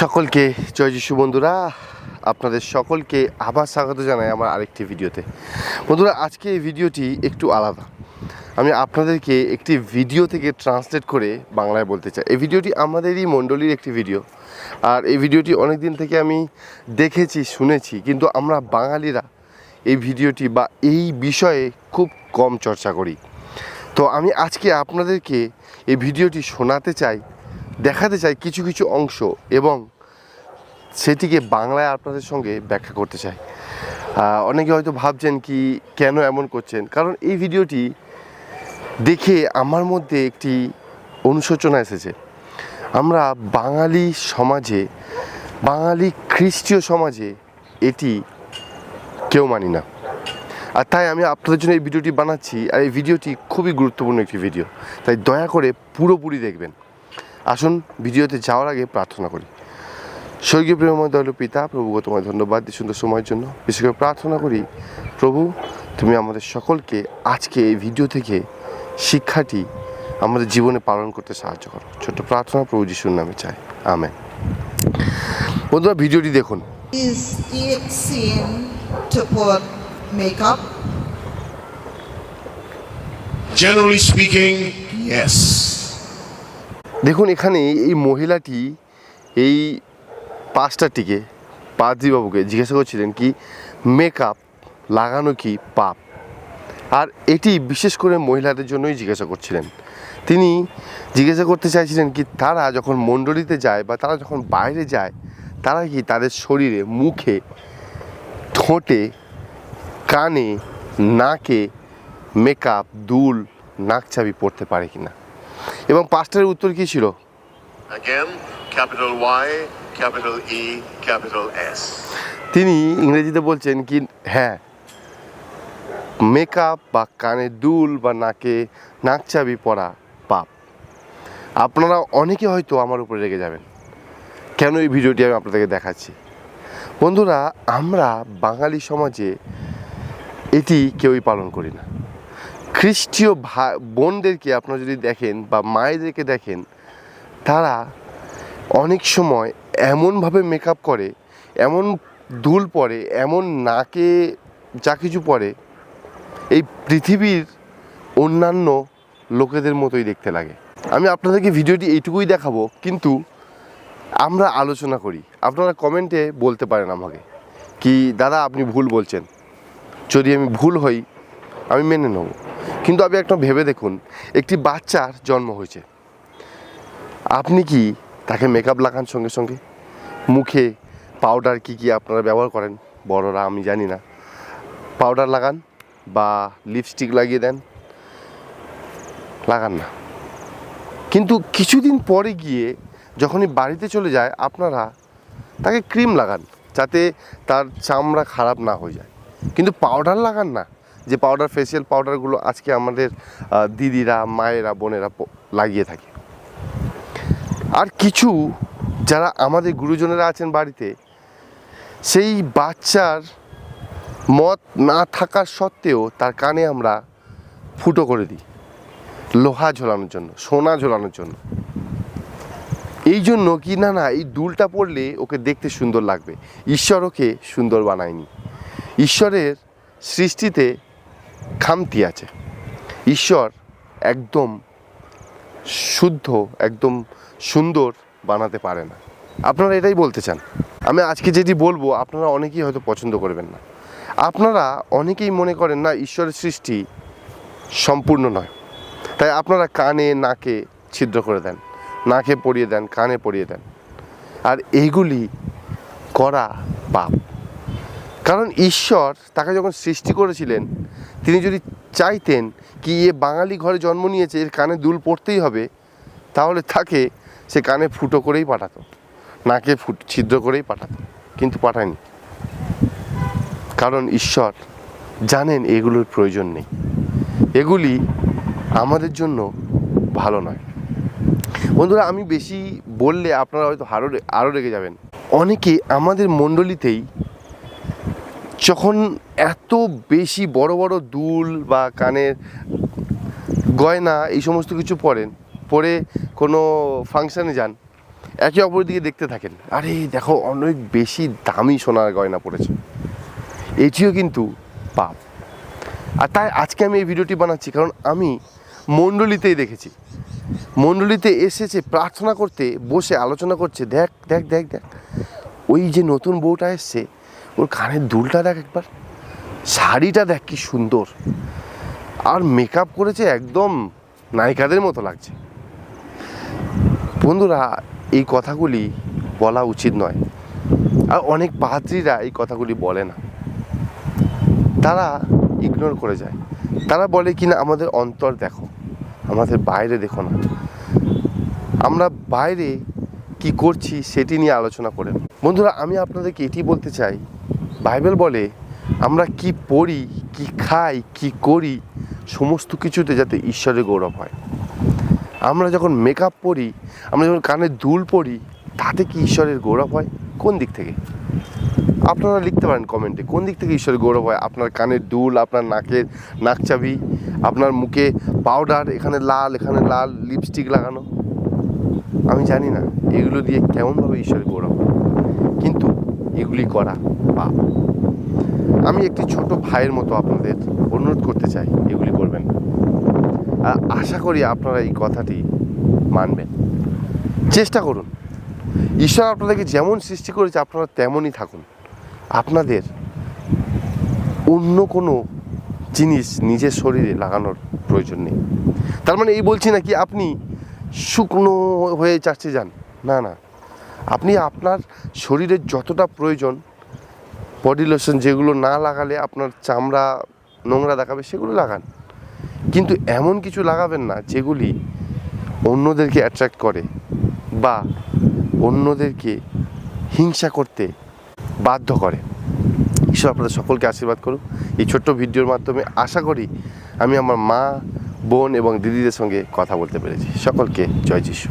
সকলকে, জয় যিশু বন্ধুরা, আপনাদের সকলকে আবার স্বাগত জানাই আমার আরেকটি ভিডিওতে। বন্ধুরা, আজকে এই ভিডিওটি একটু আলাদা। আমি আপনাদেরকে একটি ভিডিও থেকে ট্রান্সলেট করে বাংলায় বলতে চাই। এই ভিডিওটি আমাদেরই মণ্ডলীর একটি ভিডিও। আর এই ভিডিওটি অনেক দিন থেকে আমি দেখেছি, শুনেছি, কিন্তু আমরা বাঙালিরা এই ভিডিওটি বা এই বিষয়ে খুব কম চর্চা করি। তো আমি আজকে আপনাদেরকে এই ভিডিওটি শোনাতে চাই দেখাতে চাই কিছু কিছু অংশ এবং সেটিকে বাংলায় আপনাদের সঙ্গে ব্যাখ্যা করতে চাই। অনেকে হয়তো ভাবছেন কি কেন এমন করছেন? কারণ এই ভিডিওটি দেখে আমার মধ্যে একটি অনুশোচনা এসেছে। আমরা বাঙালি সমাজে, বাঙালি খ্রিস্টীয় সমাজে এটি কেউ মানি না। আর তাই আমি আপনাদের জন্য এই ভিডিওটি বানাচ্ছি। আর এই ভিডিওটি খুবই গুরুত্বপূর্ণ একটি ভিডিও। তাই দয়া করে পুরোপুরি দেখবেন। আসুন ভিডিওতে যাওয়ার আগে প্রার্থনা করি। স্বর্গীয় প্রেমময় দয়ালু পিতা প্রভুকে তোমায় ধন্যবাদ এই সুন্দর সময়ের জন্য। বিশেষ করে প্রার্থনা করি প্রভু তুমি আমাদের সকলকে আজকে এই ভিডিও থেকে শিক্ষাটি আমাদের জীবনে পালন করতে সাহায্য করো। ছোট্ট প্রার্থনা প্রভু যিশুর নামে চাই। আমেন। বন্ধুরা ভিডিওটি দেখুন। Is it to put makeup? Generally speaking, yes. দেখুন এখানে এই মহিলাটি এই পাস্টারটিকে পাদ্রিবাবুকে জিজ্ঞাসা করছিলেন কি, মেকআপ লাগানো কি পাপ? আর এটি বিশেষ করে মহিলাদের জন্যই জিজ্ঞাসা করছিলেন। তিনি জিজ্ঞাসা করতে চাইছিলেন কি, তারা যখন মণ্ডলীতে যায় বা তারা যখন বাইরে যায়, তারা কি তাদের শরীরে, মুখে, ঠোঁটে, কানে, নাকে মেকআপ, দুল নাকচাবি পরতে পারে কিনা? এবং পাস্টারের উত্তর কী ছিল? E. তিনি ইংরেজিতে বলছেন কি হ্যাঁ মেকআপ বা কানে দুল বা নাকে নাকচাবি পরা পাপ। আপনারা অনেকে হয়তো আমার উপরে রেগে যাবেন। কেন এই ভিডিওটি আমি আপনাদেরকে দেখাচ্ছি? বন্ধুরা আমরা বাঙালি সমাজে এটি কেউই পালন করি না। খ্রিস্টীয় বোনদেরকে আপনারা যদি দেখেন বা মায়েদেরকে দেখেন, তারা অনেক সময় এমনভাবে মেকআপ করে, এমন দুল পরে, এমন নাকে যা কিছু পরে, এই পৃথিবীর অন্যান্য লোকেদের মতোই দেখতে লাগে। আমি আপনাদেরকে ভিডিওটি এইটুকুই দেখাবো, কিন্তু আমরা আলোচনা করি। আপনারা কমেন্টে বলতে পারেন আমাকে কি, দাদা, আপনি ভুল বলছেন। যদি আমি ভুল হই, আমি মেনে নেব। কিন্তু আপনি একটা ভেবে দেখুন, একটি বাচ্চার জন্ম হয়েছে। আপনি কি তাকে মেকআপ লাগান সঙ্গে সঙ্গে? মুখে পাউডার কি কি আপনারা ব্যবহার করেন? বড়রা আমি জানি না। পাউডার লাগান বা লিপস্টিক লাগিয়ে দেন। লাগান না। কিন্তু কিছুদিন পরে গিয়ে যখনই বাড়িতে চলে যায়, আপনারা তাকে ক্রিম লাগান, যাতে তার চামড়া খারাপ না হয়ে যায়। কিন্তু পাউডার লাগান না। যে পাউডার ফেসিয়াল পাউডারগুলো আজকে আমাদের দিদিরা, মায়েরা, বোনেরা লাগিয়ে থাকে। আর কিছু যারা আমাদের গুরুজনেরা আছেন বাড়িতে, সেই বাচ্চার মত না থাকার সত্ত্বেও তার কানে আমরা ফুটো করে দিই। লোহা ঝোলানোর জন্য, সোনা ঝোলানোর জন্য। এই জন্য কি না না, এই দুলটা পড়লে ওকে দেখতে সুন্দর লাগবে। ঈশ্বর ওকে সুন্দর বানায়নি। ঈশ্বরের সৃষ্টিতে খামতি আছে। ঈশ্বর একদম শুদ্ধ, একদম সুন্দর বানাতে পারে না। আপনারা এটাই বলতে চান। আমি আজকে যেটি বলব, আপনারা অনেকেই হয়তো পছন্দ করবেন না। আপনারা অনেকেই মনে করেন, না, ঈশ্বরের সৃষ্টি সম্পূর্ণ নয়। তাই আপনারা কানে, নাকে ছিদ্র করে দেন। নাকে পরিয়ে দেন, কানে পরিয়ে দেন। আর এইগুলি করা পাপ। কারণ ঈশ্বর তাকে যখন সৃষ্টি করেছিলেন তিনি যদি চাইতেন কি এ বাঙালি ঘরে জন্ম নিয়েছে, এর কানে দুল পড়তেই হবে, তাহলে তাকে সে কানে ফুটো করেই পাঠাতো, নাকে ফুট, ছিদ্র করেই পাঠাতো, কিন্তু পাঠায়নি। কারণ ঈশ্বর জানেন এগুলোর প্রয়োজন নেই। এগুলি আমাদের জন্য ভালো নয়। বন্ধুরা, আমি বেশি বললে আপনারা হয়তো আরও আরও রেগে যাবেন। অনেকে আমাদের মণ্ডলীতেই যখন এত বেশি বড় বড় দুল বা কানের গয়না এই সমস্ত কিছু পরেন, পরে কোনো ফাংশানে যান, একে অপরের দিকে দেখতে থাকেন। আরে দেখো, অনেক বেশি দামি সোনার গয়না পড়েছে। এটিও কিন্তু পাপ। আর তাই আজকে আমি এই ভিডিওটি বানাচ্ছি, কারণ আমি মণ্ডলীতেই দেখেছি। মণ্ডলীতে এসেছে প্রার্থনা করতে, বসে আলোচনা করছে, দেখ দেখ দেখ দেখ। ওই যে নতুন বউটা এসছে ওর কানের দুলটা দেখ একবার। শাড়িটা দেখ কি সুন্দর। আর মেকআপ করেছে একদম নায়িকাদের মতো লাগছে। বন্ধুরা, এই কথাগুলি বলা উচিত নয়। আর অনেক পাত্রীরা এই কথাগুলি বলে না। তারা ইগনোর করে যায়। তারা বলে কি না, আমাদের অন্তর দেখো, আমাদের বাইরে দেখো না। আমরা বাইরে কি করছি সেটি নিয়ে আলোচনা করেন বন্ধুরা, আমি আপনাদেরকে এটি বলতে চাই। বাইবেল বলে, আমরা কি পড়ি, কি খাই, কি করি, সমস্ত কিছুতে যাতে ঈশ্বরের গৌরব হয়। আমরা যখন মেকআপ পরি, আমরা যখন কানে দুল পরি, তাতে কি ঈশ্বরের গৌরব হয়? কোন দিক থেকে? আপনারা লিখতে পারেন কমেন্টে, কোন দিক থেকে ঈশ্বরের গৌরব হয়? আপনার কানের দুল, আপনার নাকের নাকচাবি, আপনার মুখে পাউডার এখানে লাল এখানে লাল লিপস্টিক লাগানো। আমি জানি না, এগুলো দিয়ে কেমনভাবে ঈশ্বরের গৌরব কিন্তু এগুলি করা পাপ। আমি একটি ছোট ভাইয়ের মতো আপনাদের অনুরোধ করতে চাই, এগুলি করবেন আর আশা করি আপনারা এই কথাটি মানবেন। চেষ্টা করুন। ঈশ্বর আপনাদেরকে যেমন সৃষ্টি করেছে, আপনারা তেমনই থাকুন। আপনাদের অন্য কোনো জিনিস নিজের শরীরে লাগানোর প্রয়োজন নেই। তার মানে এই বলছি না কি আপনি শুকনো হয়ে চাচ্ছে যান। না না। আপনি আপনার শরীরের যতটা প্রয়োজন বডি লোশন যেগুলো না লাগালে আপনার চামড়া, নোংরা দেখাবে, সেগুলো লাগান। কিন্তু এমন কিছু লাগাবেন না, যেগুলি অন্যদেরকে অ্যাট্রাক্ট করে বা অন্যদেরকে হিংসা করতে বাধ্য করে। ঈশ্বর আপনাদের সকলকে আশীর্বাদ করুক। এই ছোট্ট ভিডিওর মাধ্যমে আশা করি আমি আমার মা বোন এবং দিদিদের সঙ্গে কথা বলতে পেরেছি। সকলকে জয় যিশু।